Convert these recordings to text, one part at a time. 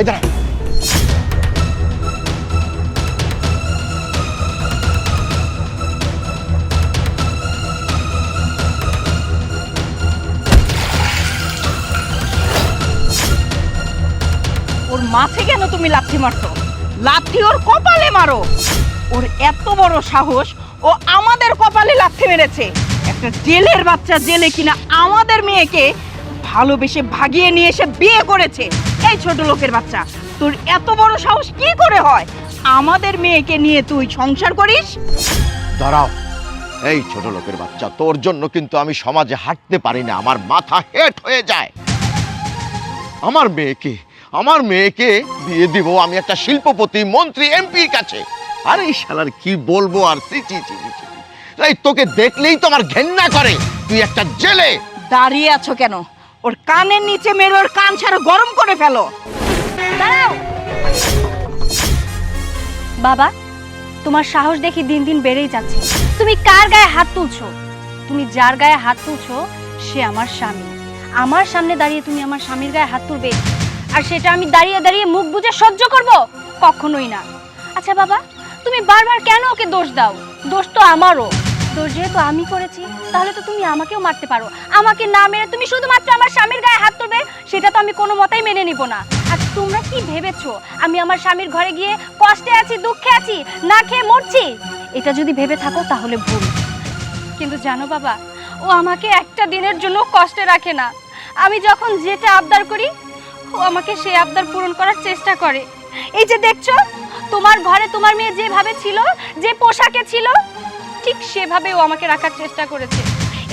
এই দাঁড়া। ওর মাথে কেন তুমি লাথি মারছো? লাথি ওর কপালে মারো। ওর এত বড় সাহস, ও আমাদের কপালে লাথি মেরেছে। একটা জেলের বাচ্চা জেলে কিনা আমাদের মেয়েকে ভালোবেসে ভাগিয়ে নিয়ে এসে বিয়ে করেছে। এই ছোট লোকের বাচ্চা তোর এত বড় সাহস কি করে হয়? আমাদের মেয়েকে নিয়ে তুই সংসার করিস? দাঁড়াও। এই ছোট লোকের বাচ্চা তোর জন্য কিন্তু আমি সমাজে হাঁটতে পারি না আমার মাথা হেট হয়ে যায়। আমার মেয়েকে আমার মেয়েকে বিয়ে দিব আমি একটা শিল্পপতি মন্ত্রী এমপির কাছে। আরে এই শালার কি বলব আর চি চি চি, তোকে দেখলেই তো আমার ঘেন্না করে। তুই একটা জেলে। দাঁড়িয়ে আছো কেন? ওর কানের নিচে মেরে ওর কান ছাড়া গরম করে ফেলো। দাঁড়াও। বাবা, তোমার সাহস দেখি দিন দিন বেড়েই যাচ্ছে। তুমি কার গায়ে হাত তুলছো? তুমি যার গায়ে হাত তুলছো, সে আমার স্বামী। আমার সামনে দাঁড়িয়ে তুমি আমার স্বামীর গায়ে হাত তুলবে, আর সেটা আমি দাঁড়িয়ে দাঁড়িয়ে মুখ বুঝে সহ্য করব? কখনোই না। আচ্ছা বাবা, তুমি বারবার কেন ওকে দোষ দাও? দোষ তো আমারও। দোষ যেহেতু আমি করেছি, তাহলে তো তুমি আমাকেও মারতে পারো। আমাকে না মেরে তুমি শুধুমাত্র আমার স্বামীর গায়ে হাত তুলবে, সেটা তো আমি কোনো মতেই মেনে নিব না। আর তোমরা কি ভেবেছো, আমি আমার স্বামীর ঘরে গিয়ে কষ্টে আছি, দুঃখে আছি, না খেয়ে মরছি? এটা যদি ভেবে থাকো তাহলে ভুল। কিন্তু জানো বাবা, ও আমাকে একটা দিনের জন্য কষ্টে রাখে না। আমি যখন যেটা আবদার করি, ও আমাকে সেই আবদার পূরণ করার চেষ্টা করে। এই যে দেখছ, তোমার ঘরে তোমার মেয়ে যেভাবে ছিল, যে পোশাকে ছিল ঠিক সেভাবে ও আমাকে রাখার চেষ্টা করেছে।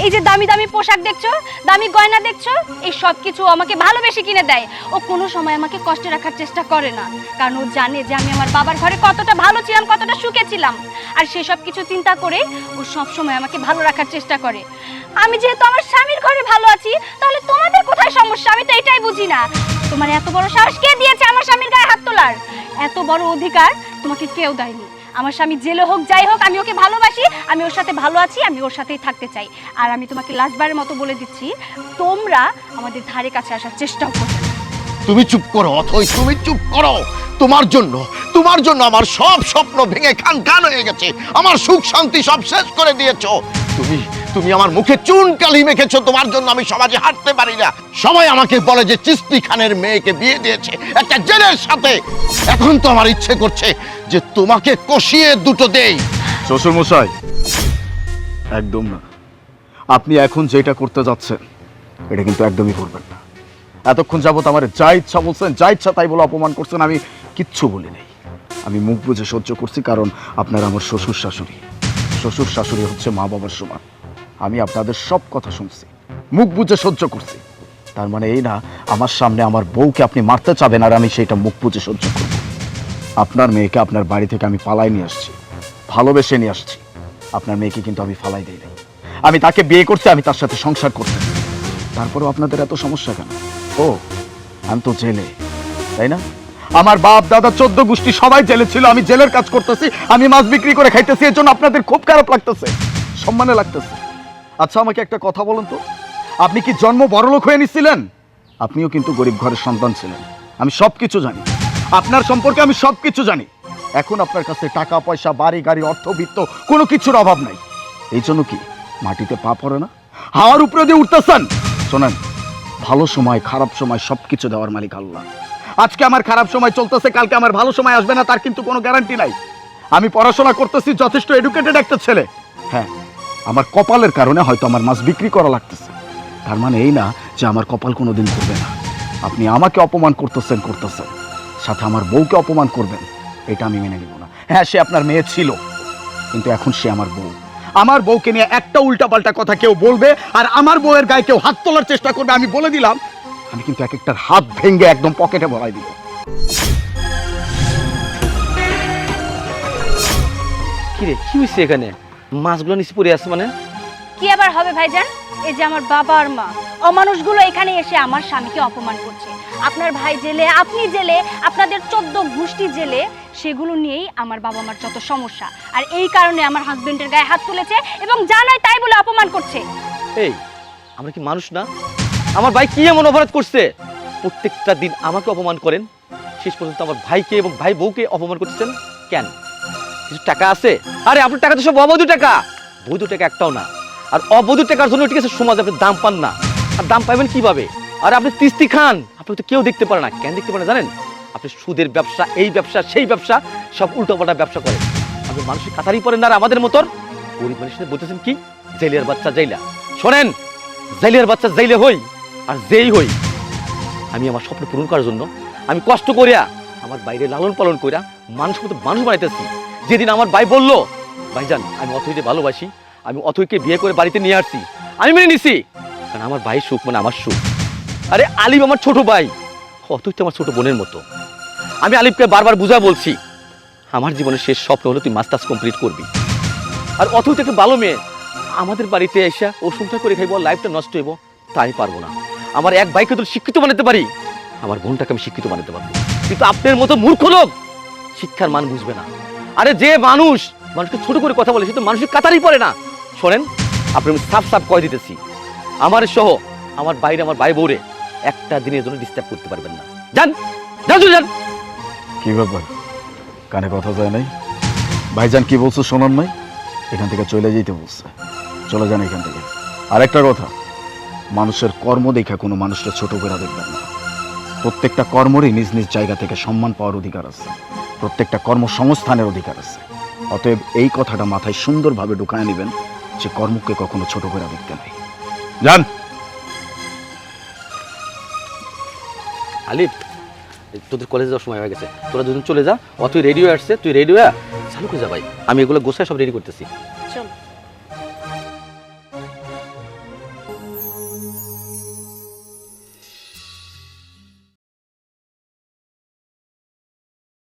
এই যে দামি দামি পোশাক দেখছ, দামি গয়না দেখছ, এই সব কিছু আমাকে ভালোবেসে কিনে দেয়। ও কোনো সময় আমাকে কষ্টে রাখার চেষ্টা করে না, কারণ ও জানে যে আমি আমার বাবার ঘরে কতটা ভালো ছিলাম, কতটা সুখে ছিলাম। আর সেসব কিছু চিন্তা করে ও সব সময় আমাকে ভালো রাখার চেষ্টা করে। আমি যেহেতু আমার স্বামীর ঘরে ভালো আছি, তাহলে তোমাদের কোথায় সমস্যা? আমি তো এটাই বুঝি না। তোমার এত বড় সাহস কে দিয়েছে আমার স্বামীর গায়ে হাত তোলার? এত বড় অধিকার তোমাকে কেউ দেয়নি। আমার স্বামী জেলে হোক, যাই হোক, আমি ওকে ভালোবাসি, আমি ওর সাথে ভালো আছি, আমি ওর সাথেই থাকতে চাই। আর আমি তোমাকে লাস্টবারের মতো বলে দিচ্ছি, তোমরা আমাদের ধারে কাছে আসার চেষ্টাও করবে না। তুমি চুপ করো, অথই তুমি চুপ করো। তোমার জন্য তোমার জন্য আমার সব স্বপ্ন ভেঙে খান খান হয়ে গেছে। আমার সুখ শান্তি সব শেষ করে দিয়েছ। তুমি তুমি আমার মুখে চুন কালি মেখেছো, তোমার জন্য আমি সমাজে হাঁটতে পারি না। সবাই আমাকে বলে যে চিস্তি খানের মেয়েকে বিয়ে দিয়েছে, একটা জেলের সাথে। এখন তো আমার ইচ্ছে করছে যে তোমাকে কষিয়ে দুটো দেই। শ্বশুর মশাই একদম না। আপনি এখন যেটা করতে যাচ্ছেন, এটা কিন্তু একদমই করবেন না। এতক্ষণ যাবত আমার যা ইচ্ছা বলছেন, যা ইচ্ছা তাই বলে অপমান করছেন, আমি কিচ্ছু বলি নাই। আমি মুখ বুঝে সহ্য করছি, কারণ আপনারা আমার শ্বশুর শাশুড়ি। শ্বশুর শাশুড়ি হচ্ছে মা বাবার সমান। আমি আপনাদের সব কথা শুনছি, মুখ বুঝে সহ্য করছি। তার মানে এই না, আমার সামনে আমার বউকে আপনি মারতে চাবেন, আর আমি সেইটা মুখ বুঝে সহ্য করব। আপনার মেয়েকে আপনার বাড়ি থেকে আমি পালাই নিয়ে আসছি। ভালোবেসে নিয়ে আসছি। আপনার মেয়েকে কিন্তু আমি ফালাই দিই নাই। আমি তাকে বিয়ে করতে আমি তার সাথে সংসার করতে তারপরেও আপনাদের এত সমস্যা কেন? ও, আমি তো জেলে, তাই না? আমার বাপ, দাদা, চোদ্দ গোষ্ঠী সবাই জেলে ছিল, আমি জেলের কাজ করতেছি, আমি মাছ বিক্রি করে খাইতেছি এর জন্য আপনাদের খুব খারাপ লাগতেছে, সম্মানে লাগতেছে। আচ্ছা আমাকে একটা কথা বলুন তো। আপনি কি জন্ম বড়লোক হয়ে নিছিলেন? আপনিও কিন্তু গরিব ঘরের সন্তান ছিলেন। আমি সব কিছু জানি। আপনার সম্পর্কে আমি সব কিছু জানি। এখন আপনার কাছে টাকা, পয়সা, বাড়ি, গাড়ি অর্থবিত্ত কোনো কিছুর অভাব নাই। এই জন্য কি মাটিতে পা পড়ে না? হাওয়ার উপরে দিয়ে উঠতেছেন? শোনেন, ভালো সময়, খারাপ সময় সব কিছু দেওয়ার মালিক আল্লাহ। আজকে আমার খারাপ সময় চলতেছে, কালকে আমার ভালো সময় আসবে না, তার কিন্তু কোনো গ্যারান্টি নাই। আমি পড়াশোনা করতেছি, যথেষ্ট এডুকেটেড একটা ছেলে। হ্যাঁ আমার কপালের কারণে হয়তো আমার মাছ বিক্রি করা লাগতেছে। তার মানে এই না যে আমার কপাল কোনোদিন করবে না। আপনি আমাকে অপমান করতেছেন করতেছেন। সাথে আমার বউকে অপমান করবেন এটা আমি মেনে নিব না। হ্যাঁ সে আপনার মেয়ে ছিল কিন্তু এখন সে আমার বউ। আমার বউকে নিয়ে একটা উল্টাপাল্টা কথা কেউ বলবে আর আমার বউয়ের গায়ে কেউ হাত তোলার চেষ্টা করবে আমি বলে দিলাম আমি কিন্তু এক একটার হাত ভেঙে একদম পকেটে ভরাই দিব। কি রে কি হয়েছে এখানে? মাছগুলো নিচে পড়ে আছে মানে? কি আবার হবে ভাইজান? এই যে আমার বাবা আর মা অমানুষগুলো এখানে এসে আমার স্বামীকে অপমান করছে। আপনার ভাই জেলে, আপনি জেলে, আপনাদের চোদ্দ গোষ্ঠী জেলে, সেগুলো নিয়েই আমার বাবা মার যত সমস্যা। আর এই কারণে আমার হাজবেন্ডের গায়ে হাত তুলেছে এবং জানাই তাই বলে অপমান করছে। এই, আমরা কি মানুষ না? আমার ভাই কি এমন অপরাধ করছে? প্রত্যেকটা দিন আমাকে অপমান করেন। শেষ পর্যন্ত আমার ভাইকে এবং ভাই বউকে অপমান করতেছেন? কেন? কিছু টাকা আছে? আরে, আপনার টাকা তো সব অবৈধ টাকা। বৈধ টাকা একটাও না। আর অবৈধ টাকার জন্য ঠিক আছে, সমাজে আপনি দাম পান না। আর দাম পাবেন কীভাবে? আর, আপনি তিস্তি খান। আপনি তো কেউ দেখতে পারে না। কেন দেখতে পারে না জানেন? আপনি সুদের ব্যবসা, এই ব্যবসা, সেই ব্যবসা, সব উল্টোপাল্টা ব্যবসা করেন। আপনি মানুষের কাতারই পড়েন না আমাদের মতন গরিব মানুষের বলতেছেন কি? জেলিয়ার বাচ্চা জেলা শোনেন জেলিয়ার বাচ্চা জেলে হই আর যেই হই। আমি আমার স্বপ্ন পূরণ করার জন্য, আমি কষ্ট করিয়া আমার বাইরে লালন পালন করিয়া মানুষ মতো মানুষ বানাইতেছি। যেদিন আমার ভাই বলল ভাইজান আমি অথইকে ভালোবাসি, আমি অথইকে বিয়ে করে বাড়িতে নিয়ে আসছি, আমি মেনে নিছি। কারণ আমার ভাই সুখ মানে আমার সুখ। আরে আলিম আমার ছোট ভাই। অথই তো আমার ছোট বোনের মতো। আমি আলিফকে বারবার বুঝা বলছি, আমার জীবনের শেষ স্বপ্ন হলো তুই মাস্টার্স কমপ্লিট করবি। আর তো একটা ভালো মেয়ে। আমাদের বাড়িতে এসে ও সংসার করে খাইব লাইফটা নষ্ট হইব, তাই পারব না। আমার এক ভাইকে তো শিক্ষিত বানাতে পারি? আমার বোনটাকে আমি শিক্ষিত বানাতে পারব। কিন্তু আপনার মতো মূর্খ লোক। শিক্ষার মান বুঝবে না। আরে যে মানুষ, মানুষকে ছোট করে কথা বলে, সে তো মানুষের কাতারই পড়ে না। শোনেন আপনি আমি সাফ সাফ কয়ে দিতেছি। আমার সহ আমার বাইরে আমার ভাই বউরে একটা দিনের জন্য ডিস্টার্ব করতে পারবেন না। যান যান যান। কি ব্যাপার? কানে কথা যায় নাই? ভাইজান কি বলছো শোনার নাই? এখান থেকে চলে যেতে বলছে। চলে যান এখান থেকে। আরেকটা কথা, মানুষের কর্ম দেখে কোনো মানুষটা ছোট করে দেখবেন না। প্রত্যেকটা কর্মরই নিজ নিজ জায়গা থেকে সম্মান পাওয়ার অধিকার আছে। প্রত্যেকটা কর্মসংস্থানের অধিকার আছে। অতএব এই কথাটা মাথায় সুন্দরভাবে ঢুকায় নেবেন যে কর্মকে কখনো ছোট করে দেখতে নাই। যান। আলিফ, তোদের কলেজে যাওয়ার সময় হয়ে গেছে। তোরা দুজন চলে যা, অথই রেডিও আসছে, তুই রেডিও চালু করে যা ভাই। আমি এগুলো গোছায় সব রেডি করতেছি।